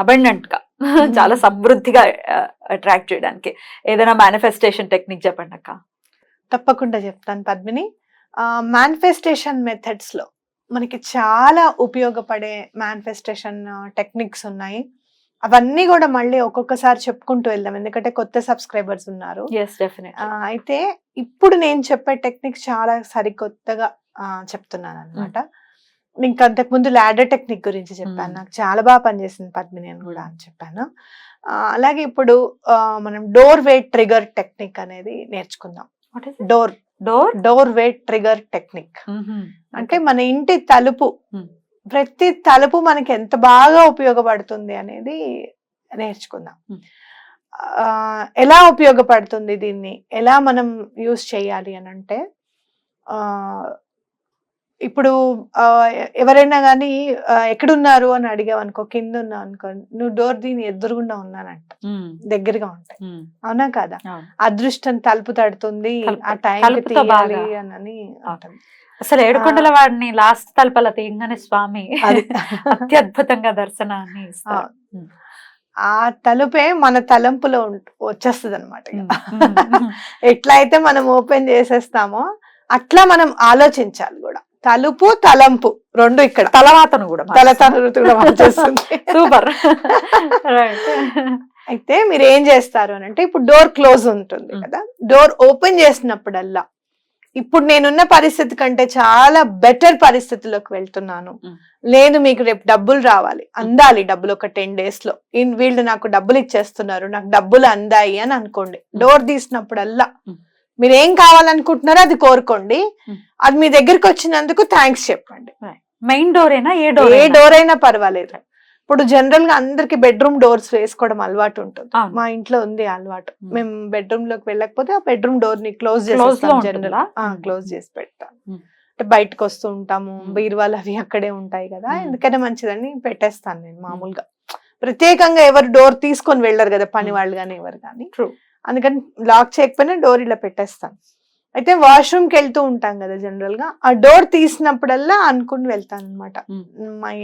అబండెంట్గా చాలా సమృద్ధిగా అట్రాక్ట్ చేయడానికి. ఏదైనా మేనిఫెస్టేషన్ టెక్నిక్ చెప్పండి అక్క. తప్పకుండా చెప్తాను పద్మిని. మేనిఫెస్టేషన్ మెథడ్స్లో మనకి చాలా ఉపయోగపడే మేనిఫెస్టేషన్ టెక్నిక్స్ ఉన్నాయి. అవన్నీ కూడా మళ్ళీ ఒక్కొక్కసారి చెప్పుకుంటూ వెళ్దాం ఎందుకంటే కొత్త సబ్స్క్రైబర్స్ ఉన్నారు. అయితే ఇప్పుడు నేను చెప్పే టెక్నిక్ చాలా సరికొత్తగా చెప్తున్నాను అనమాట ఇంకా అంతకు ముందు లాడర్ టెక్నిక్ గురించి చెప్పాను. నాకు చాలా బాగా పనిచేసింది పద్మిని అని కూడా అని చెప్పాను. అలాగే ఇప్పుడు మనం డోర్ వెయిట్ ట్రిగర్ టెక్నిక్ అనేది నేర్చుకుందాం. Door door? Door wait trigger technique. అంటే మన ఇంటి తలుపు. ప్రతి తలుపు మనకి ఎంత బాగా ఉపయోగపడుతుంది అనేది నేర్చుకుందాం. ఎలా ఉపయోగపడుతుంది దీన్ని? ఎలా మనం యూస్ చేయాలి అని అంటే ఆ, ఇప్పుడు ఎవరైనా కానీ ఎక్కడున్నారు అని అడిగావు అనుకో కింద ఉన్నావు అనుకో నువ్వు డోర్ దీని ఎదురుగుండా ఉన్నానంట. దగ్గరగా ఉంటాయి. అవునా కాదా? అదృష్టం తలుపు తడుతుంది ఆ టైం తీయాలి. అని అసలు ఏడుకొండల వాడిని లాస్ట్ తలపల తీయంగానే స్వామి అది. అత్యద్భుతంగా దర్శనాన్ని. ఆ తలుపే మన తలంపులో వచ్చేస్తుంది అనమాట ఎట్లా అయితే మనం ఓపెన్ చేసేస్తామో అట్లా మనం ఆలోచించాలి కూడా. తలుపు తలంపు రెండు ఇక్కడ. తలవాతను కూడా తల తలుపు కూడా వచ్చేస్తుంది సూపర్. అయితే మీరు ఏం చేస్తారు అని అంటే ఇప్పుడు డోర్ క్లోజ్ ఉంటుంది. కదా డోర్ ఓపెన్ చేసినప్పుడల్లా ఇప్పుడు నేనున్న పరిస్థితి కంటే చాలా బెటర్ పరిస్థితిలోకి వెళ్తున్నాను. లేదు మీకు రేపు డబ్బులు రావాలి. అందాలి డబ్బులు ఒక టెన్ డేస్లో ఇన్- వీళ్ళు నాకు డబ్బులు ఇచ్చేస్తున్నారు నాకు డబ్బులు అందాయి అని అనుకోండి. డోర్ తీసినప్పుడల్లా. మీరు ఏం కావాలనుకుంటున్నారో అది కోరుకోండి మ్. అది మీ దగ్గరికి వచ్చినందుకు థ్యాంక్స్ చెప్పండి మెయిన్ డోర్ అయినా ఏ డోర్ ఏ డోర్ అయినా పర్వాలేదు ఇప్పుడు జనరల్గా అందరికి బెడ్రూమ్ డోర్స్ వేసుకోవడం అలవాటు ఉంటుంది. మా ఇంట్లో ఉంది అలవాటు మ్మ్. మేము బెడ్రూమ్లోకి వెళ్ళకపోతే ఆ బెడ్రూమ్ డోర్ని క్లోజ్ చేస్తాం? జనరల్. క్లోజ్ చేసి పెడతాం మ్మ్. అంటే బయటకు వస్తూ ఉంటాము. బీరువాలు అవి అక్కడే ఉంటాయి కదా మ్మ్. ఎందుకైనా మంచిదని పెట్టేస్తాను నేను మామూలుగా ప్రత్యేకంగా ఎవరు డోర్ తీసుకొని వెళ్ళరు కదా పని. వాళ్ళు కానీ ఎవరు కానీ. అందుకని లాక్ చేయకపోయినా డోర్ ఇలా పెట్టేస్తాను అయితే వాష్రూమ్కి వెళ్తూ ఉంటాం కదా జనరల్గా ఆ డోర్ తీసినప్పుడల్లా అనుకుని వెళ్తాను అనమాట. మై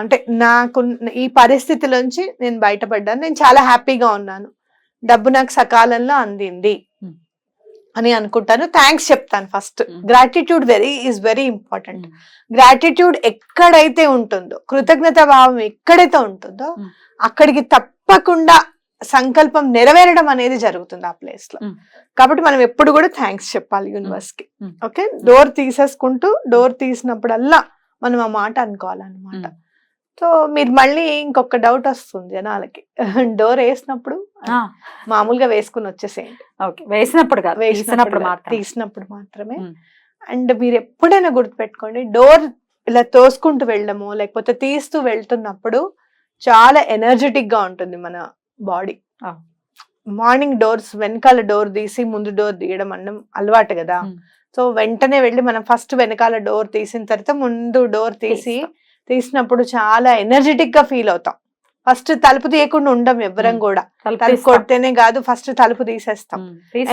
అంటే నాకు ఈ పరిస్థితిలోంచి నేను బయటపడ్డాను నేను చాలా హ్యాపీగా ఉన్నాను డబ్బు నాకు సకాలంలో అందింది. అని అనుకుంటాను థ్యాంక్స్ చెప్తాను first. Gratitude very is very important. Gratitude ఎక్కడైతే ఉంటుందో కృతజ్ఞత భావం ఎక్కడైతే ఉంటుందో. అక్కడికి తప్పకుండా సంకల్పం నెరవేరడం అనేది జరుగుతుంది ఆ ప్లేస్లో. కాబట్టి మనం ఎప్పుడు కూడా థ్యాంక్స్ చెప్పాలి యూనివర్స్కి. ఓకే? డోర్ తీసేసుకుంటూ డోర్ తీసినప్పుడల్లా మనం ఆ మాట అనుకోవాలన్నమాట. సో మీరు మళ్ళీ ఇంకొక డౌట్ వస్తుంది జనాలకి. డోర్ వేసినప్పుడు మామూలుగా వేసుకుని వచ్చేసేయండి. వేసినప్పుడు వేసినప్పుడు తీసినప్పుడు మాత్రమే. అండ్ మీరు ఎప్పుడైనా గుర్తుపెట్టుకోండి డోర్ ఇలా తోసుకుంటూ వెళ్ళడము లేకపోతే తీస్తూ వెళ్తున్నప్పుడు చాలా ఎనర్జెటిక్గా ఉంటుంది మన బాడీ. మార్నింగ్ డోర్స్ వెనకాల డోర్ తీసి ముందు డోర్ తీయడం అన్నం అలవాటు కదా. సో వెంటనే వెళ్ళి మనం ఫస్ట్ వెనకాల డోర్ తీసిన తర్వాత ముందు డోర్ తీసి. తీసినప్పుడు చాలా ఎనర్జెటిక్గా ఫీల్ అవుతాం ఫస్ట్ తలుపు తీయకుండా ఉండం ఎవ్వరం. కూడా తలుపు. కొడితేనే కాదు ఫస్ట్ తలుపు తీసేస్తాం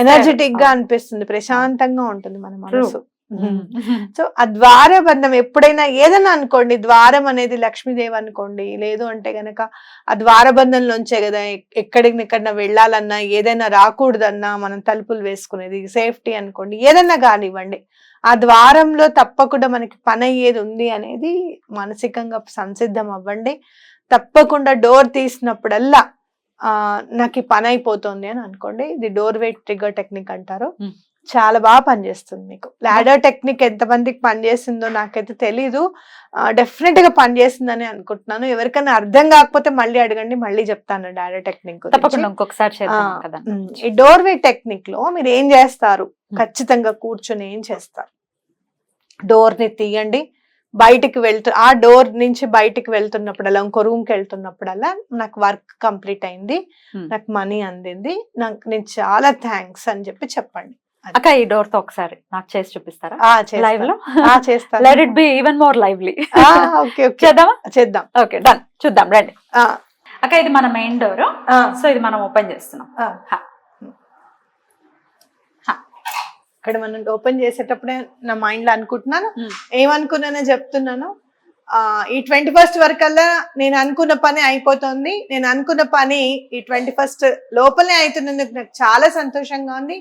ఎనర్జెటిక్గా అనిపిస్తుంది ప్రశాంతంగా ఉంటుంది మన. మనసు. సో ఆ ద్వార బంధం ఎప్పుడైనా ఏదైనా అనుకోండి ద్వారం అనేది లక్ష్మీదేవి అనుకోండి లేదు అంటే గనక ఆ ద్వారబంధంలోంచే కదా ఎక్- ఎక్కడికి ఎక్కడన్నా వెళ్ళాలన్నా ఏదైనా రాకూడదన్నా మనం తలుపులు వేసుకునేది సేఫ్టీ అనుకోండి ఏదన్నా కానివ్వండి ఆ ద్వారంలో తప్పకుండా మనకి పని అయ్యేది ఉంది అనేది మానసికంగా సంసిద్ధం అవ్వండి. తప్పకుండా డోర్ తీసినప్పుడల్లా ఆ నాకు ఈ పని అయిపోతుంది అని అనుకోండి ఇది డోర్ వెయిట్ ట్రిగర్ టెక్నిక్ అంటారు. చాలా బాగా పనిచేస్తుంది మీకు. లాడర్ టెక్నిక్ ఎంత మందికి పనిచేసిందో నాకైతే తెలీదు. డెఫినెట్గా పనిచేసిందని అనుకుంటున్నాను. ఎవరికైనా అర్థం కాకపోతే మళ్ళీ అడగండి మళ్ళీ చెప్తాను లాడర్ టెక్నిక్ తప్పకుండా ఇంకొకసారి ఈ డోర్వే టెక్నిక్లో మీరు ఏం చేస్తారు? ఖచ్చితంగా కూర్చొని ఏం చేస్తారు? డోర్ని తీయండి. బయటికి వెళ్తూ ఆ డోర్ నుంచి బయటికి వెళ్తున్నప్పుడల్లా ఇంకో రూమ్కి వెళ్తున్నప్పుడల్లా నాకు వర్క్ కంప్లీట్ అయింది. నాకు మనీ అందింది. నాకు నేను చాలా థ్యాంక్స్ అని చెప్పి చెప్పండి. అక్క ఈ డోర్తో ఒకసారి నాకు చేసి చూపిస్తారా. లైవ్లో? ఆ చేస్తాను let it be even more lively okay చేద్దామా? చేద్దాం. ఓకే డన్ చూద్దాం రండి. అక్క ఇది మన మెయిన్ డోర్ సో ఇది మనం ఓపెన్ చేస్తున్నాం. ఇక్కడ మనం ఓపెన్ చేసేటప్పుడే నా మైండ్లో అనుకుంటున్నాను. ఏమనుకున్నానో చెప్తున్నాను. ఆ ఈ ట్వంటీ ఫస్ట్ వరకల్లా నేను అనుకున్న పని అయిపోతుంది. నేను అనుకున్న పని ఈ ట్వంటీ ఫస్ట్ లోపలే అవుతున్నందుకు నాకు చాలా సంతోషంగా ఉంది.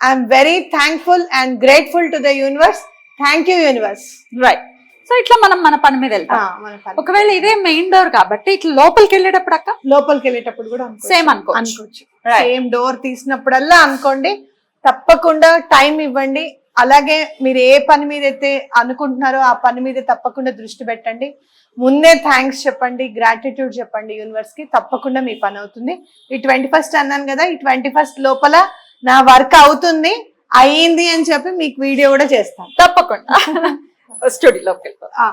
I'm very thankful and grateful to the universe thank you universe right so ఇట్లా మనం మన పని మీద వెళ్తాం. ఒకవేళ ఇదే మెయిన్ డోర్ కాబట్టి ఇట్లా లోపలికి వెళ్ళేటప్పుడు అక్క? లోపలికి వెళ్ళేటప్పుడు కూడా. సేమ్ అనుకో అనుకోవచ్చు. సేమ్ డోర్ తీసినప్పుడల్లా అనుకోండి. తప్పకుండా టైం ఇవ్వండి. అలాగే మీరు ఏ పని మీద అయితే అనుకుంటున్నారో ఆ పని మీద తప్పకుండా దృష్టి పెట్టండి. ముందే థ్యాంక్స్ చెప్పండి గ్రాటిట్యూడ్ చెప్పండి యూనివర్స్కి. తప్పకుండా మీ పని అవుతుంది. ఈ ట్వంటీ ఫస్ట్ అన్నాను కదా ఈ ట్వంటీ ఫస్ట్ లోపల నా వర్క్ అవుతుంది అయ్యింది అని చెప్పి మీకు వీడియో కూడా చేస్తాను. తప్పకుండా. స్టూడియోలోకి.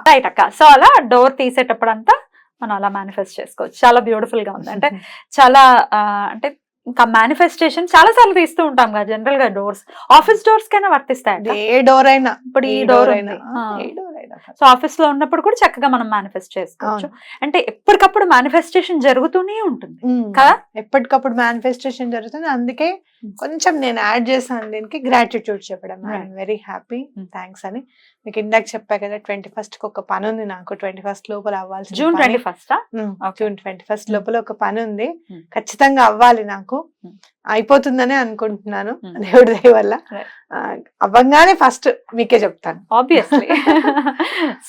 రైట్ అక్క. సో అలా డోర్ తీసేటప్పుడు అంతా మనం అలా మేనిఫెస్ట్ చేసుకోవచ్చు. చాలా బ్యూటిఫుల్గా ఉంది. అంటే చాలా అంటే ఇంకా మేనిఫెస్టేషన్ చాలా సార్లు తీస్తూ ఉంటాం కదా జనరల్గా డోర్స్ ఆఫీస్ డోర్స్ కైనా వర్తిస్తాయి ఏ డోర్ అయినా. ఇప్పుడు ఈ డోర్ అయినా. సో ఆఫీస్లో ఉన్నప్పుడు కూడా చక్కగా మనం మేనిఫెస్ట్ చేసుకోవచ్చు. అంటే ఎప్పటికప్పుడు మేనిఫెస్టేషన్ జరుగుతూనే ఉంటుంది. కదా? ఎప్పటికప్పుడు మేనిఫెస్టేషన్ జరుగుతుంది. అందుకే. కొంచెం నేను యాడ్ చేశాను దీనికి గ్రాటిట్యూడ్ చెప్పడం. I'm very happy. థ్యాంక్స్ అని. మీకు ఇందాక చెప్పా కదా ట్వంటీ ఫస్ట్కి ఒక పని ఉంది నాకు. ట్వంటీ ఫస్ట్ లోపల అవ్వాల్సి June twenty first June twenty first. లోపల ఒక పని ఉంది. Mm. ఖచ్చితంగా అవ్వాలి నాకు. Mm. అయిపోతుందనే అనుకుంటున్నాను. Mm. దేవుడి దయ వల్ల. అవ్వంగానే ఫస్ట్ మీకే చెప్తాను. Obviously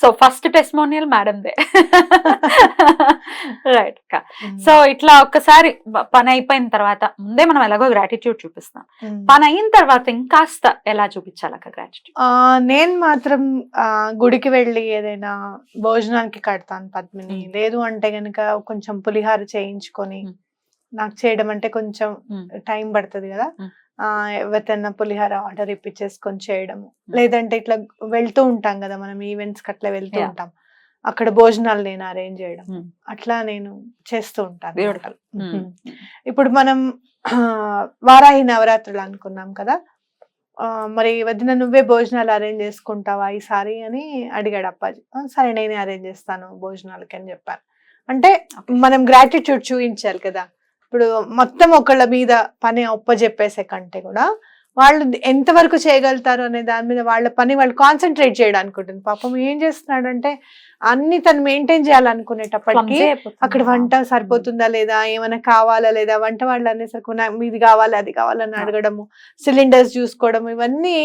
so first testimonial madam they. Right so ఇట్లా ఒక్కసారి పని అయిపోయిన తర్వాత ముందే మనం ఎలాగో గ్రాటిట్యూడ్ చూపిస్తాం. పని అయిన తర్వాత ఇంకాస్త ఎలా చూపించాలి అక్క గ్రాటిట్యూడ్ నేను మాత్రం గుడికి వెళ్ళి ఏదైనా భోజనానికి కడతాను పద్మిని. లేదు అంటే గనుక కొంచెం పులిహార చేయించుకొని. నాకు చేయడం అంటే కొంచెం. టైం పడుతుంది కదా ఎవరికైనా పులిహార ఆర్డర్ ఇప్పించేసుకొని చేయడము. లేదంటే ఇట్లా వెళ్తూ ఉంటాం కదా మనం ఈవెంట్స్ అట్లా వెళ్తూ. ఉంటాం అక్కడ భోజనాలు నేను అరేంజ్ చేయడం. అట్లా నేను చేస్తూ ఉంటాను. ఇప్పుడు మనం వారాహి నవరాత్రులు అనుకున్నాం కదా? మరి వదిన నువ్వే భోజనాలు అరేంజ్ చేసుకుంటావా ఈసారి అని అడిగాడు అప్పాజీ. "ఆ, సరే నేనే అరేంజ్ చేస్తాను భోజనాలకి అని చెప్పాను అంటే మనం గ్రాటిట్యూడ్ చూపించాలి కదా. ఇప్పుడు మొత్తం ఒకళ్ళ మీద పని ఒప్పజెప్పేసే కంటే కూడా వాళ్ళు ఎంతవరకు చేయగలుగుతారు అనే దాని మీద వాళ్ళ పని వాళ్ళు కాన్సన్ట్రేట్ చేయడానికి ఉంటుంది పాపం ఏం చేస్తున్నాడంటే అన్ని తను మెయింటైన్ చేయాలనుకునేటప్పటికి అక్కడ వంట సరిపోతుందా లేదా ఏమైనా కావాలా లేదా వంట వాళ్ళు అనేసరికి నాకు మీది కావాలి అది కావాలని. అడగడము సిలిండర్స్ చూసుకోవడం ఇవన్నీ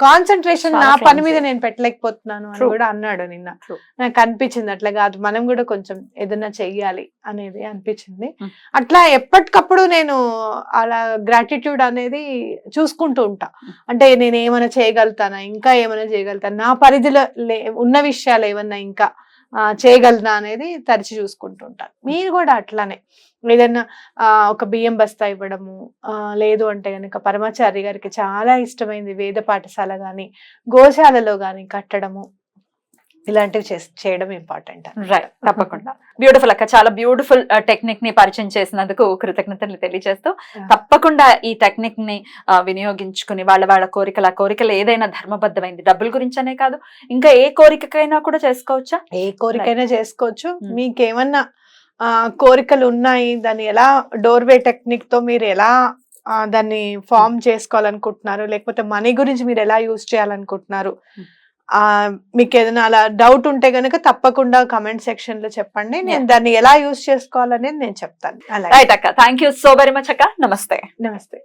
కాన్సన్ట్రేషన్ నా పని. మీద నేను పెట్టలేకపోతున్నాను అని. కూడా అన్నాడు నిన్న. నాకు అనిపించింది అట్లా కాదు మనం కూడా కొంచెం ఏదైనా చెయ్యాలి అనేది అనిపించింది. అట్లా ఎప్పటికప్పుడు నేను అలా గ్రాటిట్యూడ్ అనేది చూసుకుంటూ ఉంటా. అంటే నేను ఏమైనా చేయగలుగుతానా? ఇంకా ఏమైనా చేయగలుగుతాను? నా పరిధిలో లే- ఉన్న విషయాలు ఏమన్నా ఇంకా చేయగలనా అనేది తరచి చూసుకుంటుంటాను మీరు కూడా అట్లానే. ఏదన్నా ఒక బియ్యం బస్తా ఇవ్వడము లేదు అంటే కనుక పరమాచారి గారికి చాలా ఇష్టమైంది వేద పాఠశాల కానీ గోశాలలో కానీ కట్టడము. ఇలాంటివి చేయడం ఇంపార్టెంట్ రైట్ తప్పకుండా. బ్యూటిఫుల్ అక్క. చాలా బ్యూటిఫుల్ టెక్నిక్ని పరిచయం చేసినందుకు కృతజ్ఞతలు తెలియజేస్తూ. తప్పకుండా ఈ టెక్నిక్ని వినియోగించుకుని వాళ్ళ వాళ్ళ కోరికలు ఆ కోరికలు ఏదైనా ధర్మబద్ధమైంది డబ్బుల గురించనే కాదు ఇంకా ఏ కోరికకైనా కూడా చేసుకోవచ్చా? ఏ కోరికైనా చేసుకోవచ్చు. Mm. మీకేమన్నా ఆ, కోరికలు ఉన్నాయి దాన్ని ఎలా డోర్వే టెక్నిక్తో మీరు ఎలా దాన్ని ఫామ్ చేసుకోవాలనుకుంటున్నారు? లేకపోతే మనీ గురించి మీరు ఎలా యూజ్ చేయాలనుకుంటున్నారు? Mm. ఆ మీకు ఏదైనా అలా డౌట్ ఉంటే గనుక తప్పకుండా కమెంట్ సెక్షన్లో చెప్పండి. నేను. దాన్ని ఎలా యూజ్ చేసుకోవాలనేది నేను చెప్తాను. అలాగే. రైట్ అక్క. Thank you so very much అక్క. నమస్తే. నమస్తే.